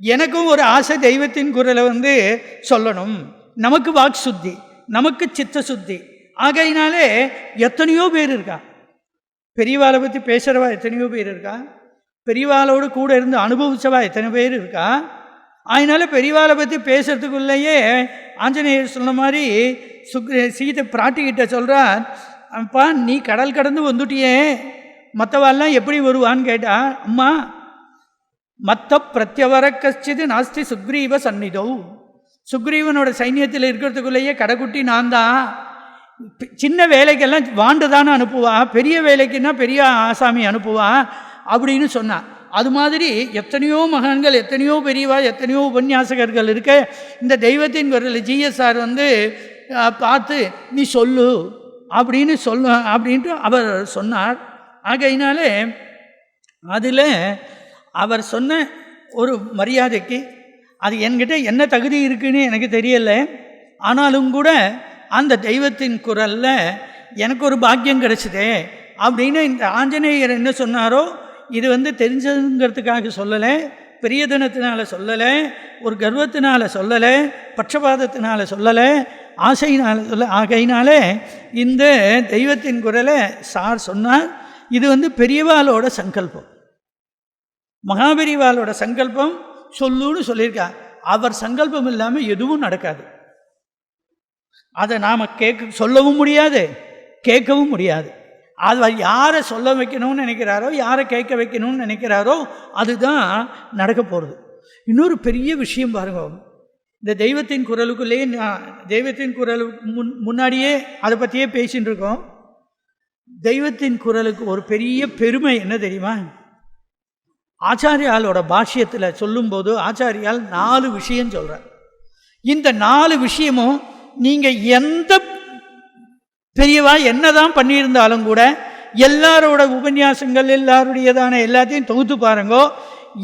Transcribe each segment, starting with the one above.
எனக்கும் ஒரு ஆசை தெய்வத்தின் குரலை வந்து சொல்லணும். நமக்கு வாக் சுத்தி நமக்கு சித்த சுத்தி ஆகையினாலே எத்தனையோ பேர் இருக்கா? பெரியவாளை பற்றி பேசுகிறவா எத்தனையோ பேர் இருக்கா? பெரியவாளோடு கூட இருந்து அனுபவிச்சவா எத்தனை பேர் இருக்கா? அதனால பெரியவாளை பற்றி பேசுறதுக்குள்ளேயே ஆஞ்சநேயர் சொன்ன மாதிரி சுக் சீதை பிராட்டிக்கிட்ட சொல்கிறார் அப்பா நீ கடல் கடந்து வந்துட்டியே. மற்றவாள்லாம் எப்படி வருவான்னு கேட்டா அம்மா மத்த பிரத்யவர கஷ்டிது நாஸ்தி சுக்ரீவ சந்நிதோ. சுக்ரீவனோட சைன்யத்தில் இருக்கிறதுக்குள்ளேயே கடைக்குட்டி நான் தான் சின்ன வேலைக்கெல்லாம் வாண்டு தானே பெரிய வேலைக்குன்னா பெரிய ஆசாமி அனுப்புவான் அப்படின்னு சொன்னான் அது மாதிரி எத்தனையோ மகன்கள் எத்தனையோ பெரியவா எத்தனையோ உபன்யாசகர்கள் இருக்க இந்த தெய்வத்தின் குரல் ஜிஎஸ்ஆர் வந்து பார்த்து நீ சொல்லு அப்படின்னு சொல்ல அப்படின்ட்டு அவர் சொன்னார். ஆகையினாலே அதில் அவர் சொன்ன ஒரு மரியாதைக்கு அது என்கிட்ட என்ன தகுதி இருக்குன்னு எனக்கு தெரியலை. ஆனாலும் கூட அந்த தெய்வத்தின் குரலில் எனக்கு ஒரு பாக்கியம் கிடச்சிதே அப்படின்னு இந்த ஆஞ்சநேயர் என்ன சொன்னாரோ இது வந்து தெரிஞ்சதுங்கிறதுக்காக சொல்லலை பெரியதனத்தினால சொல்லலை ஒரு கர்வத்தினால சொல்லலை பட்சபாதத்தினால சொல்லலை ஆசையினால் சொல்ல ஆகையினாலே இந்த தெய்வத்தின் குரலை சார் சொன்னார். இது வந்து பெரியவாளோட சங்கல்பம். மகாபெரிவாலோட சங்கல்பம் சொல்லுன்னு சொல்லியிருக்கா. அவர் சங்கல்பம் இல்லாமல் எதுவும் நடக்காது. அதை நாம் கேட்க சொல்லவும் முடியாது கேட்கவும் முடியாது. அது யாரை சொல்ல வைக்கணும்னு நினைக்கிறாரோ யாரை கேட்க வைக்கணும்னு நினைக்கிறாரோ அதுதான் நடக்க போகிறது இன்னொரு பெரிய விஷயம் பாருங்க. இந்த தெய்வத்தின் குரலுக்குள்ளேயே நான் தெய்வத்தின் குரலுக்கு முன் முன்னாடியே அதை பற்றியே பேசின்னு இருக்கோம். தெய்வத்தின் குரலுக்கு ஒரு பெரிய பெருமை என்ன தெரியுமா? ஆச்சாரியாலோட பாஷ்யத்தில் சொல்லும்போது ஆச்சாரியால் நாலு விஷயம் சொல்கிறார் இந்த நாலு விஷயமும் நீங்கள் எந்த பெரியவா என்னதான் பண்ணியிருந்தாலும் கூட எல்லாரோட உபன்யாசங்கள் எல்லாருடையதான எல்லாத்தையும் தொகுத்து பாருங்கோ.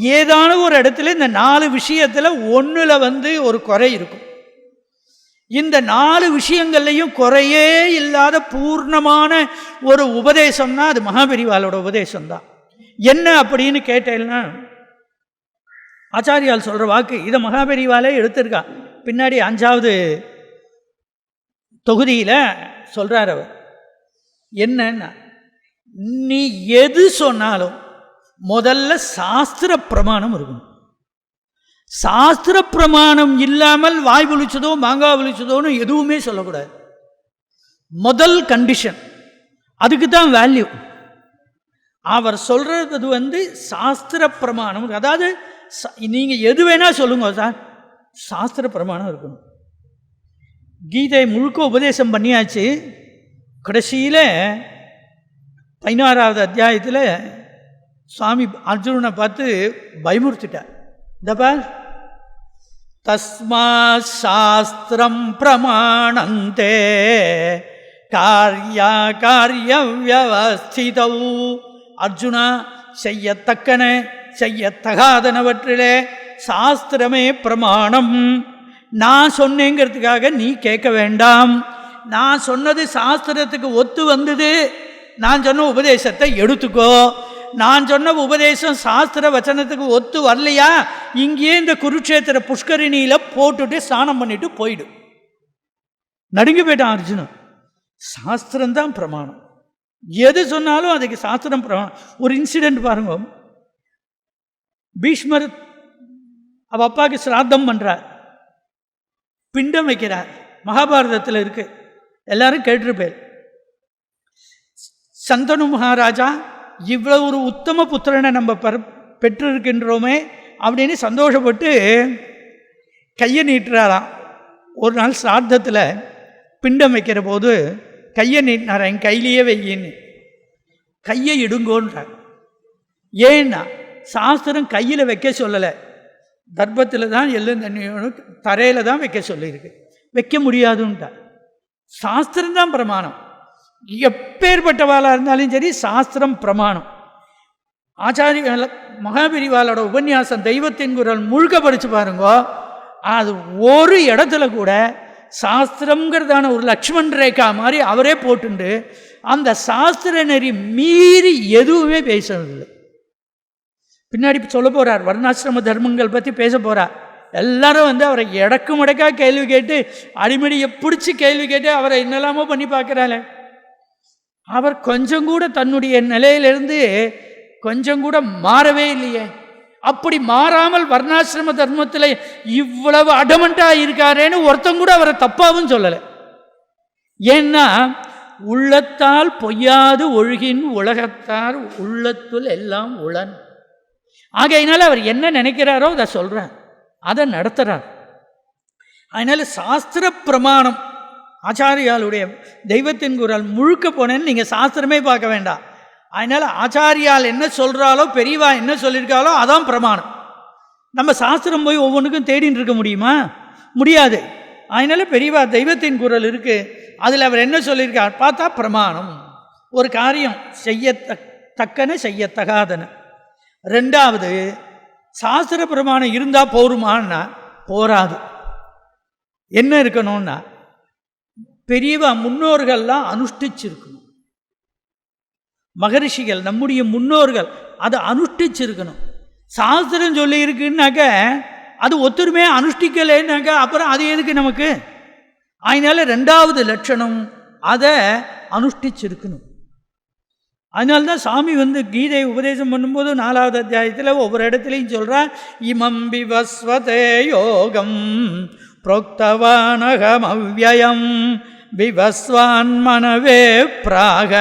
ஏதான ஒரு இடத்துல இந்த நாலு விஷயத்தில் ஒன்றில் வந்து ஒரு குறை இருக்கும். இந்த நாலு விஷயங்கள்லையும் குறையே இல்லாத பூர்ணமான ஒரு உபதேசம்னா அது மகாபெரிவாளோட உபதேசம்தான். என்ன அப்படின்னு கேட்டேன்னா ஆச்சாரியால் சொல்கிற வாக்கு இதை மகாபெரிவாலே எடுத்திருக்கா. பின்னாடி அஞ்சாவது தொகுதியில் சொல்கிறார் அவர். என்னன்னா நீ எது சொன்னாலும் முதல்ல சாஸ்திர பிரமாணம் இருக்கணும். சாஸ்திர பிரமாணம் இல்லாமல் வாய் ஒழிச்சதோ மாங்காய் ஒழிச்சதோன்னு எதுவுமே சொல்லக்கூடாது. முதல் கண்டிஷன் அதுக்கு தான் வேல்யூ அவர் சொல்கிறது வந்து சாஸ்திர பிரமாணம். அதாவது நீங்கள் எது வேணால் சொல்லுங்க சார். சாஸ்திர பிரமாணம் இருக்கணும். கீதை முழுக்க உபதேசம் பண்ணியாச்சு. கடைசியில் பதினாறாவது அத்தியாயத்தில் சுவாமி அர்ஜுனனை பார்த்து பயமுறுத்திட்டார். இந்தப்பா தஸ்மா சாஸ்திரம் பிரமாணந்தே காரியா காரிய வியவஸ்திதௌ அர்ஜுனா செய்யத்தக்கன செய்யத்தகாதனவற்றிலே சாஸ்திரமே பிரமாணம். நான் சொன்னேங்கிறதுக்காக நீ கேட்க வேண்டாம். நான் சொன்னது சாஸ்திரத்துக்கு ஒத்து வந்தது. நான் சொன்ன உபதேசத்தை எடுத்துக்கோ. நான் சொன்ன உபதேசம் சாஸ்திர வச்சனத்துக்கு ஒத்து வரலையா? இங்கேயே இந்த குருட்சேத்திர புஷ்கரிணியில் போட்டுட்டு ஸ்நானம் பண்ணிட்டு போயிடு. நடுங்கி போயிட்டான் அர்ஜுனன். சாஸ்திரம்தான் பிரமாணம். எது சொன்னாலும் அதுக்கு சாஸ்திரம் பிரமாணம் ஒரு இன்சிடெண்ட் பாருங்க. பீஷ்மர் அவ அப்பாவுக்கு சிராத்தம் பண்ணுறார் பிண்டம் வைக்கிறார். மகாபாரதத்தில் இருக்கு. எல்லாரும் கேட்டிருப்பேன். சந்தனு மகாராஜா இவ்வளவு ஒரு உத்தம புத்திரனை நம்ம பெற பெற்றிருக்கின்றோமே அப்படின்னு சந்தோஷப்பட்டு கையை நீட்டுறாராம். ஒரு நாள் சிராத்தத்தில் பிண்டம் வைக்கிற போது கையை நீட்டினார்? என் கையிலேயே வையின்னு கையை இடுங்கோன்றார். ஏன்னா சாஸ்திரம் கையில் வைக்க சொல்லலை. தர்ப்பத்தில் தான் எள்ளும் தண்ணியும் தரையில் தான் வைக்க சொல்லியிருக்கு. வைக்க முடியாதுன்ட்டார் சாஸ்திரம் தான் பிரமாணம். எப்பேற்பட்டவாளாக இருந்தாலும் சரி சாஸ்திரம் பிரமாணம். ஆச்சாரிய மகாபிரிவாளோட உபன்யாசம் தெய்வத்தின் குரல் முழுக்க படித்து பாருங்கோ. அது ஒரு இடத்துல கூட சாஸ்திரங்கிறதான ஒரு லக்ஷ்மண் ரேகா மாதிரி அவரே போட்டுண்டு அந்த சாஸ்திர நெறி மீறி எதுவுமே பேசுறதில்லை பின்னாடி சொல்ல போகிறார் வர்ணாசிரம தர்மங்கள் பற்றி பேச போகிறார் எல்லாரும் வந்து அவரை இடக்கு முடக்கா கேள்வி கேட்டு அடிமடியை பிடிச்சி கேள்வி கேட்டு அவரை என்னெல்லாமோ பண்ணி பார்க்குறாளே. அவர் கொஞ்சம் கூட தன்னுடைய நிலையிலிருந்து கொஞ்சம் கூட மாறவே இல்லையே. அப்படி மாறாமல் வர்ணாசிரம தர்மத்தில் இவ்வளவு அடமண்டாக இருக்காரேன்னு ஒருத்தன் கூட அவரை தப்பாகவும் சொல்லலை. ஏன்னா உள்ளத்தால் பொய்யாது ஒழுகின் உலகத்தார் உள்ளத்துள் எல்லாம் உளன். ஆகையினால அவர் என்ன நினைக்கிறாரோ அதை சொல்கிறார் அதை நடத்துகிறார் அதனால் சாஸ்திர பிரமாணம் ஆச்சாரியாளுடைய தெய்வத்தின் குரல் முழுக்க போனேன்னு நீங்கள் சாஸ்திரமே பார்க்க வேண்டாம். அதனால் ஆச்சாரியால் என்ன சொல்கிறாலோ பெரியவா என்ன சொல்லியிருக்காலோ அதான் பிரமாணம். நம்ம சாஸ்திரம் போய் ஒவ்வொன்றுக்கும் தேடின்னு இருக்க முடியுமா? முடியாது. அதனால் பெரியவா தெய்வத்தின் குரல் இருக்குது அதில் அவர் என்ன சொல்லியிருக்கார்? பார்த்தா பிரமாணம். ஒரு காரியம் செய்ய தக்கன செய்யத்தகாதன. ரெண்டாவது சாஸ்திர பிரமாணம் இருந்தால் போருமான்னா போராது என்ன இருக்கணும்னா பெரியவா முன்னோர்கள்லாம் அனுஷ்டிச்சிருக்கணும். மகரிஷிகள் நம்முடைய முன்னோர்கள் அதை அனுஷ்டிச்சிருக்கணும். சாஸ்திரம் சொல்லியிருக்குன்னாக்க அது ஒத்துருமே அனுஷ்டிக்கலைன்னாக்க அப்புறம் அது எதுக்கு நமக்கு? அதனால ரெண்டாவது லட்சணம் அதை அனுஷ்டிச்சிருக்கணும். அதனால்தான் சாமி வந்து கீதை உபதேசம் பண்ணும்போது நாலாவது அத்தியாயத்தில் ஒவ்வொரு இடத்துலையும் சொல்கிறார் இமம் விவஸ்வதே யோகம் புரோக்தவானகம் அவ்வயம் விவஸ்வான் மனவே பிராக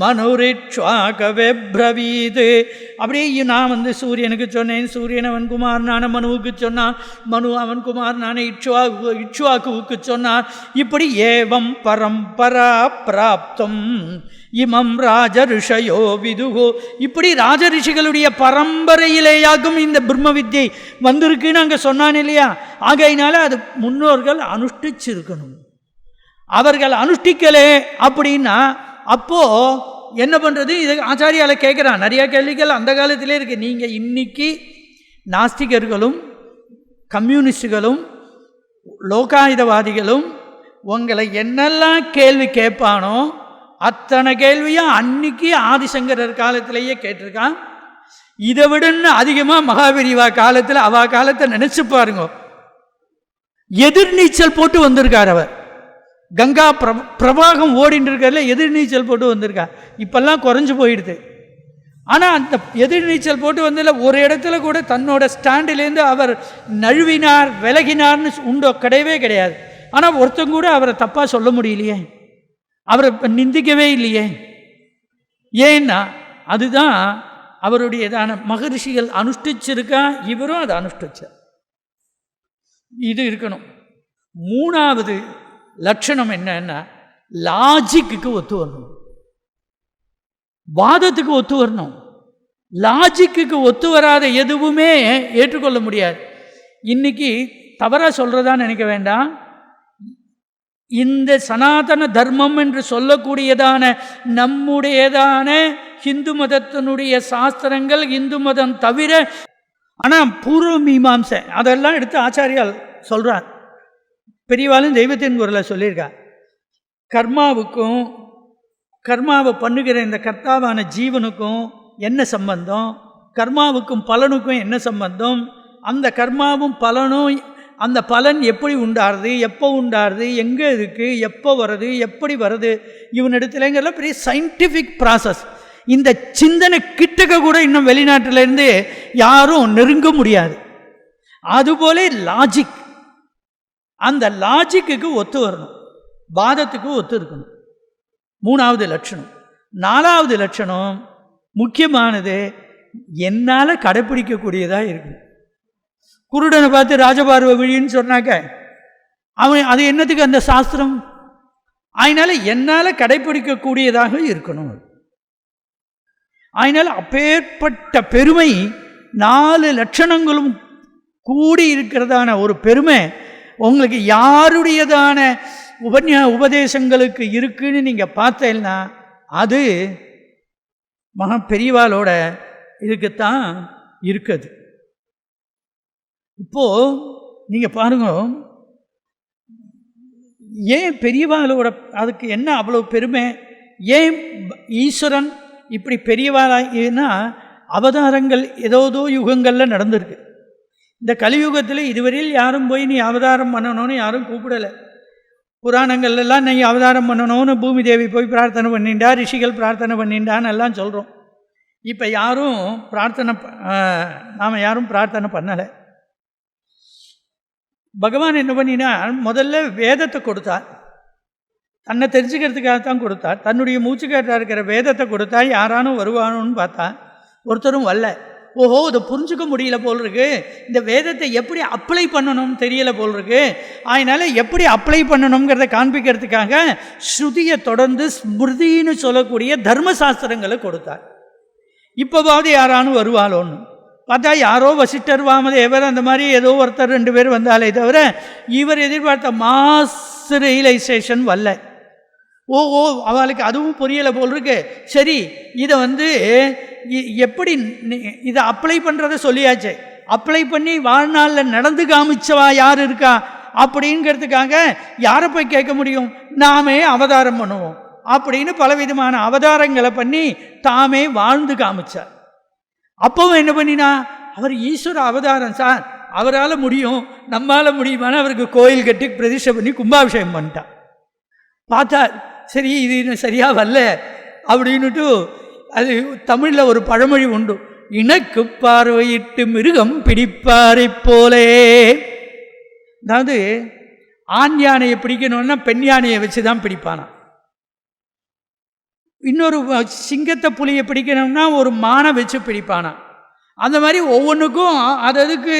மனுரிச்வாகவே பிரவீது. அப்படியே நான் வந்து சூரியனுக்கு சொன்னேன். சூரியன் அவன் குமார் நான மனுவுக்கு சொன்னான். மனு அவன் குமார் நானே இச்சுவா இச்சுவாக்குவுக்கு சொன்னான். இப்படி ஏவம் பரம்பரா பிராப்தம். இமம் ராஜ ரிஷயோ விதுகோ. இப்படி ராஜ ரிஷிகளுடைய பரம்பரையிலேயாகும் இந்த பிரம்ம வித்யை வந்திருக்குன்னு அங்கே சொன்னான் இல்லையா? ஆகையினால அது முன்னோர்கள் அனுஷ்டிச்சிருக்கணும். அவர்கள் அனுஷ்டிக்கலே அப்படின்னா அப்போது என்ன பண்ணுறது இது ஆச்சாரியால் கேட்குறான் நிறையா கேள்விகள் அந்த காலத்திலே இருக்குது நீங்கள் இன்றைக்கி நாஸ்திகர்களும் கம்யூனிஸ்டுகளும் லோகாயுதவாதிகளும் உங்களை என்னெல்லாம் கேள்வி கேட்பானோ அத்தனை கேள்வியும் அன்னைக்கு ஆதிசங்கரர் காலத்திலேயே கேட்டிருக்கான். இதை விடன்னு அதிகமாக மகாபிரிவா காலத்தில் அவ காலத்தை நினச்சி பாருங்க. எதிர்நீச்சல் போட்டு வந்திருக்கார் அவர். கங்கா பிரப பிரபாகம் ஓடின்னு இருக்கிறதுல எதிர்நீச்சல் போட்டு வந்திருக்கா. இப்பெல்லாம் குறைஞ்சி போயிடுது. ஆனால் அந்த எதிர்நீச்சல் போட்டு வந்ததில் ஒரு இடத்துல கூட தன்னோட ஸ்டாண்டிலேருந்து அவர் நழுவினார் விலகினார்னு உண்டோ கிடையவே கிடையாது. ஆனால் ஒருத்தங்க கூட அவரை தப்பாக சொல்ல முடியலையே. அவரை நிந்திக்கவே இல்லையே. ஏன்னா அதுதான் அவருடையதான மகரிஷிகள் அனுஷ்டிச்சிருக்கா இவரும் அதை அனுஷ்டிச்சார். இது இருக்கணும். மூணாவது லட்சணம் என்னன்னா லாஜிக்கு ஒத்து வரணும். வாதத்துக்கு ஒத்து வரணும். லாஜிக்கு ஒத்து வராத எதுவுமே ஏற்றுக்கொள்ள முடியாது. இன்னைக்கு தவறாக சொல்கிறதா நினைக்க வேண்டாம். இந்த சனாதன தர்மம் என்று சொல்லக்கூடியதான நம்முடையதான ஹிந்து மதத்தினுடைய சாஸ்திரங்கள் இந்து மதம் தவிர ஆனால் பூர்வ மீமாம்சை அதெல்லாம் எடுத்து ஆச்சாரியால் சொல்கிறார் பெரியவாளும் தெய்வத்தின் குரலை சொல்லியிருக்கா. கர்மாவுக்கும் கர்மாவை பண்ணுகிற இந்த கர்த்தாவான ஜீவனுக்கும் என்ன சம்பந்தம்? கர்மாவுக்கும் பலனுக்கும் என்ன சம்பந்தம்? அந்த கர்மாவும் பலனும் அந்த பலன் எப்படி உண்டாருது? எப்போ உண்டாருது? எங்கே இருக்குது எப்போ வருது? எப்படி வருது? இவனிடத்துலங்கிறத பெரிய சயின்டிஃபிக் ப்ராசஸ் இந்த சிந்தனை கிட்டக்க கூட இன்னும் வெளிநாட்டிலேருந்து யாரும் நெருங்க முடியாது. அதுபோல லாஜிக் அந்த லாஜிக்கு ஒத்து வரணும். வாதத்துக்கு ஒத்து இருக்கணும். மூணாவது லட்சணம். நாலாவது லட்சணம் முக்கியமானது என்னால் கடைப்பிடிக்கக்கூடியதாக இருக்கணும் குருடனை பார்த்து ராஜபார்வ விழின்னு சொன்னாக்க அவன் அது என்னத்துக்கு அந்த சாஸ்திரம்? அதனால் என்னால் கடைப்பிடிக்கக்கூடியதாக இருக்கணும். அதனால் அப்பேற்பட்ட பெருமை நாலு லட்சணங்களும் கூடி இருக்கிறதான ஒரு பெருமை உங்களுக்கு யாருடையதான உபன்யா உபதேசங்களுக்கு இருக்குன்னு நீங்கள் பார்த்தேன்னா அது மகா பெரியவாளோட இதுக்குத்தான் இருக்குது. இப்போது நீங்கள் பாருங்க ஏன் பெரியவாளோட அதுக்கு என்ன அவ்வளோ பெருமை? ஏன் ஈஸ்வரன் இப்படி பெரியவாளானா அவதாரங்கள் ஏதோதோ யுகங்களில் நடந்திருக்கு. இந்த கலியுகத்தில் இதுவரையில் யாரும் போய் நீ அவதாரம் பண்ணணும்னு யாரும் கூப்பிடலை. புராணங்கள்லாம் நீ அவதாரம் பண்ணணும்னு பூமி தேவி போய் பிரார்த்தனை பண்ணிண்டா ரிஷிகள் பிரார்த்தனை பண்ணிண்டான்னு எல்லாம் சொல்கிறோம் இப்போ யாரும் பிரார்த்தனை நாம் யாரும் பிரார்த்தனை பண்ணலை. பகவான் என்ன பண்ணினா முதல்ல வேதத்தை கொடுத்தார். தன்னை தெரிஞ்சுக்கிறதுக்காக தான் கொடுத்தார். தன்னுடைய மூச்சுக்காட்டாக இருக்கிற வேதத்தை கொடுத்தா யாரானும் வருவானோன்னு பார்த்தா ஒருத்தரும் வரல. ஓஹோ இதை புரிஞ்சுக்க முடியல போல் இருக்கு இந்த வேதத்தை எப்படி அப்ளை பண்ணணும்னு தெரியல போல் இருக்கு அதனால் எப்படி அப்ளை பண்ணணுங்கிறத காண்பிக்கிறதுக்காக ஸ்ருதியை தொடர்ந்து ஸ்மிருதின்னு சொல்லக்கூடிய தர்மசாஸ்திரங்களை கொடுத்தார். இப்போவாவது யாரானும் வருவாளோன்னு. பார்த்தா யாரோ வசிட்டர் வாமதேவர் அந்த மாதிரி ஏதோ ஒருத்தர் ரெண்டு பேர் வந்தாலே தவிர இவர் எதிர்பார்த்த மாஸ் ரியலைசேஷன் வரல. ஓ ஓ அவளுக்கு அதுவும் புரியலை போல் இருக்கு. சரி இதை வந்து எப்படி இதை அப்ளை பண்ணுறத சொல்லியாச்சு. அப்ளை பண்ணி வாழ்நாளில் நடந்து காமிச்சவா யார் இருக்கா? அப்படிங்கிறதுக்காக யாரை போய் கேட்க முடியும்? நாமே அவதாரம் பண்ணுவோம். அப்படின்னு பலவிதமான அவதாரங்களை பண்ணி தாமே வாழ்ந்து காமிச்சார். அப்பவும் என்ன பண்ணினா அவர் ஈஸ்வர அவதாரம் சார். அவரால் முடியும். நம்மளால் முடியுமான அவருக்கு கோயில் கட்டி பிரதிஷ்டை பண்ணி கும்பாபிஷேகம் பண்ணிட்டான் பார்த்தா சரி இது இன்னும் சரியாக வரல அப்படின்னுட்டு அது தமிழில் ஒரு பழமொழி உண்டு. இணக்கு பார்வையிட்டு மிருகம் பிடிப்பாரை போலே. அதாவது ஆண் யானையை பிடிக்கணும்னா பெண் யானையை வச்சு தான் பிடிப்பானா? இன்னொரு சிங்கத்தை புலியை பிடிக்கணும்னா ஒரு மானை வச்சு பிடிப்பானா? அந்த மாதிரி ஒவ்வொன்றுக்கும் அது அதுக்கு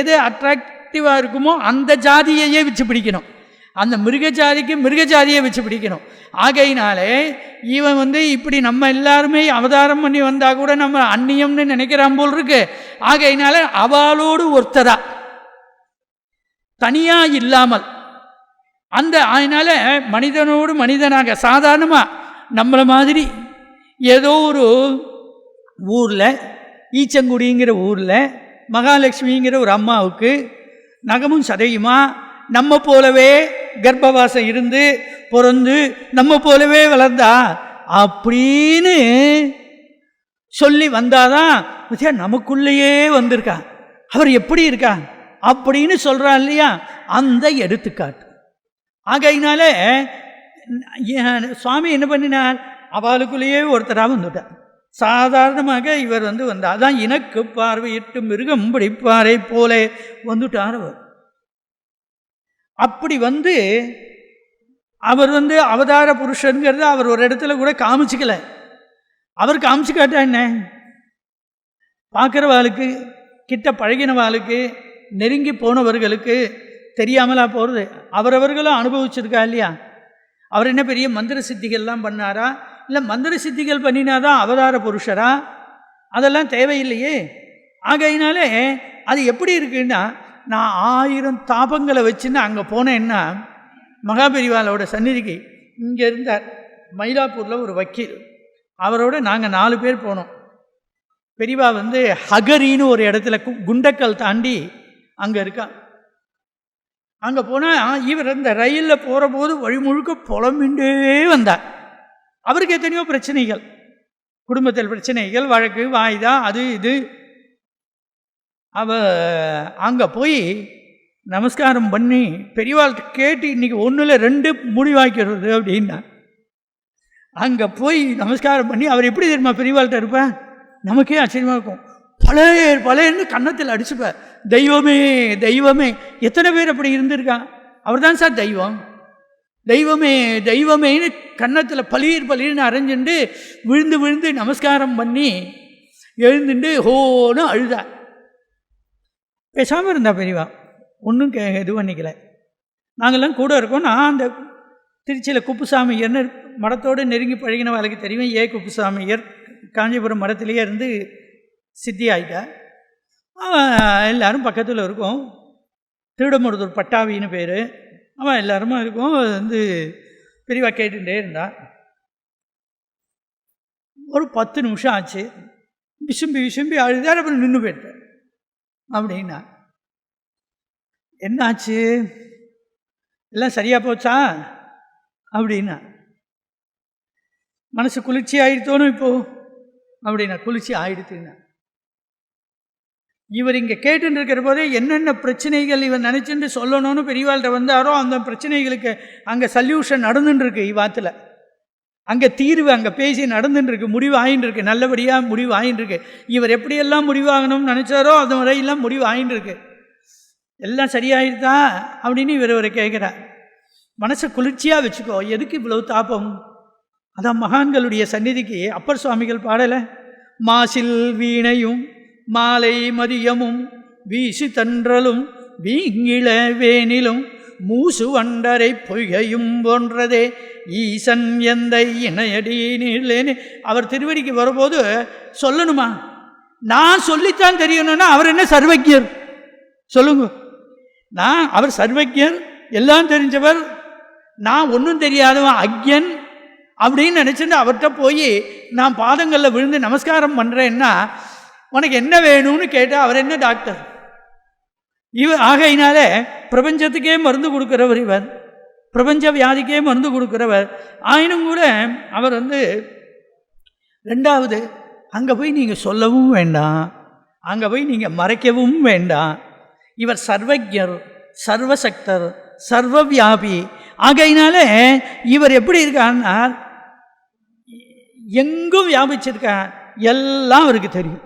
எது அட்ராக்டிவாக இருக்குமோ அந்த ஜாதியையே வச்சு பிடிக்கணும். அந்த மிருக ஜாதிக்கு மிருக ஜாதியை வச்சு பிடிக்கணும். ஆகையினாலே இவன் வந்து இப்படி நம்ம எல்லாருமே அவதாரம் பண்ணி வந்தால் கூட நம்ம அந்நியம்னு நினைக்கிறான் போல் இருக்கு. ஆகையினால அவளோடு ஒருத்தரா. தனியாக இல்லாமல். அந்த அதனால் மனிதனோடு மனிதனாக சாதாரணமாக நம்மளை மாதிரி ஏதோ ஒரு ஊரில் ஈச்சங்குடிங்கிற ஊரில் மகாலட்சுமிங்கிற ஒரு அம்மாவுக்கு நகமும் சதையுமா நம்ம போலவே கர்ப்பவாசம் இருந்து பிறந்து நம்ம போலவே வளர்ந்தா அப்படின்னு சொல்லி வந்தாதான் நமக்குள்ளேயே வந்திருக்கா. அவர் எப்படி இருக்கா அப்படின்னு சொல்கிறான் இல்லையா? அந்த எடுத்துக்காட்டு. ஆகையினால சுவாமி என்ன பண்ணினார்? அவளுக்குள்ளேயே ஒருத்தராக வந்துட்டார். சாதாரணமாக இவர் வந்து வந்தார். அதான் இனக்கு பார்வையிட்டு மிருகம் பிடிப்பாரை போல வந்துட்டார் அவர். அப்படி வந்து அவர் வந்து அவதார புருஷனுங்கிறத அவர் ஒரு இடத்துல கூட காமிச்சிக்கல. அவர் காமிச்சு காட்டா என்ன? பார்க்குறவாளுக்கு கிட்ட பழகினவாளுக்கு நெருங்கி போனவர்களுக்கு தெரியாமலா போகிறது அவரவர்களும் அனுபவிச்சிருக்கா இல்லையா? அவர் என்ன பெரிய மந்திர சித்திகள்லாம் பண்ணாரா? இல்லை மந்திர சித்திகள் பண்ணினாதான் அவதார புருஷரா? அதெல்லாம் தேவையில்லையே. ஆகையினாலே அது எப்படி இருக்குன்னா நான் ஆயிரம் தாபங்களை வச்சுன்னு அங்கே போனேன்னா மகாபெரிவாலோட சந்நிதிக்கு இங்கே இருந்தார் மயிலாப்பூரில் ஒரு வக்கீல். அவரோட நாங்கள் நாலு பேர் போனோம். பெரியவா வந்து ஹகரின்னு ஒரு இடத்துல குண்டக்கல் தாண்டி அங்கே இருக்கா. அங்கே போனால் இவர் இந்த ரயிலில் போகிற போது வழி முழுக்க புலமிண்டே வந்தார். அவருக்கு எத்தனையோ பிரச்சனைகள். குடும்பத்தில் பிரச்சனைகள் வழக்கு வாய்தா அது இது. அவ அங்கே போய் நமஸ்காரம் பண்ணி பெரியவாள்கிட்ட கேட்டு இன்றைக்கி ஒன்றில் ரெண்டு முடிவாக்கிறது அப்படின்னா அங்கே போய் நமஸ்காரம் பண்ணி அவர் எப்படி தெரியுமா பெரியவாள்கிட்ட இருப்பேன் நமக்கே ஆச்சரியமாக இருக்கும். பழைய பழையன்னு கன்னத்தில் அடிச்சுப்பேன் தெய்வமே தெய்வமே. எத்தனை பேர் அப்படி இருந்திருக்கான் அவர் தான் சார் தெய்வம். தெய்வமே தெய்வமேன்னு கன்னத்தில் பளீர் பளீர்னு அரைஞ்சுண்டு விழுந்து விழுந்து நமஸ்காரம் பண்ணி எழுந்துட்டு ஹோன்னு அழுதா. பேசாமல் இருந்தா பெரியவா. ஒன்றும் கே இது பண்ணிக்கல. நாங்கள்லாம் கூட இருக்கோம். நான் அந்த திருச்சியில் குப்புசாமியர்னு மடத்தோடு நெருங்கி பழகின வேலைக்கு தெரியும். ஏ. குப்புசாமியர் காஞ்சிபுரம் மடத்திலேயே இருந்து சித்தி ஆகிட்டா எல்லோரும் பக்கத்தில் இருக்கும். திருடமுருதூர் பட்டாவின்னு பேர். அவன் எல்லாருமா இருக்கும். வந்து பெரியவா கேட்டுகிட்டே இருந்தா. ஒரு பத்து நிமிஷம் ஆச்சு. விசும்பி விசும்பி அழுதார். அப்புறம் நின்று போயிட்டேன் அப்படின்னா என்னாச்சு? எல்லாம் சரியாக போச்சா? அப்படின்னா மனசு குளிர்ச்சி ஆயிடுத்தோணும் இப்போ. அப்படின்னா குளிர்ச்சி ஆயிடுத்துன்னா இவர் இங்கே கேட்டுட்டு இருக்கிற போதே என்னென்ன பிரச்சனைகள் இவர் நினச்சிட்டு சொல்லணும்னு பெரியவாள்கிட்ட வந்தாரோ அந்த பிரச்சனைகளுக்கு அங்கே சல்யூஷன் நடந்துட்டுருக்கு இவ்வாத்தில் அங்கே தீர்வு அங்கே பேசி நடந்துட்டுருக்கு முடிவு ஆயின்னு இருக்கு நல்லபடியாக முடிவு ஆயின்னு இருக்கு இவர் எப்படியெல்லாம் முடிவாகணும்னு நினச்சாரோ அது வரையெல்லாம் முடிவு ஆயின்னு இருக்கு எல்லாம் சரியாயிருதா அப்படின்னு இவர் இவரை கேட்குறார். மனசை குளிர்ச்சியாக வச்சுக்கோ எதுக்கு இவ்வளவு தாபம்? அதான் மகான்களுடைய சந்நிதிக்கு அப்பர் சுவாமிகள் பாடலை. மாசில் வீணையும் மாலை மதியமும் வீசு தன்றலும் வீங்கிழ வேனிலும் மூசு வண்டரை பொய்கையும் போன்றதே. ஈசன் எந்த இணையடி அவர் திருவடிக்கு வரும்போது சொல்லணுமா? நான் சொல்லித்தான் தெரியணும்னா அவர் என்ன சர்வஜர் சொல்லுங்க. நான் அவர் சர்வஜர் எல்லாம் தெரிஞ்சவர் நான் ஒன்றும் தெரியாதவன் அக்யன் அப்படின்னு நினச்சிட்டு அவர்கிட்ட போய் நான் பாதங்களில் விழுந்து நமஸ்காரம் பண்ணுறேன்னா உனக்கு என்ன வேணும்னு கேட்டால் அவர் என்ன டாக்டர்? இவர் ஆகையினாலே பிரபஞ்சத்துக்கே மருந்து கொடுக்குறவர் இவர். பிரபஞ்ச வியாதிக்கே மருந்து கொடுக்குறவர். ஆயினும் கூட அவர் வந்து ரெண்டாவது அங்கே போய் நீங்கள் சொல்லவும் வேண்டாம். அங்கே போய் நீங்கள் மறைக்கவும் வேண்டாம். இவர் சர்வஜர் சர்வசக்தர் சர்வவியாபி. ஆகையினால இவர் எப்படி இருக்கான்னா எங்கும் வியாபிச்சிருக்கார். எல்லாம் அவருக்கு தெரியும்.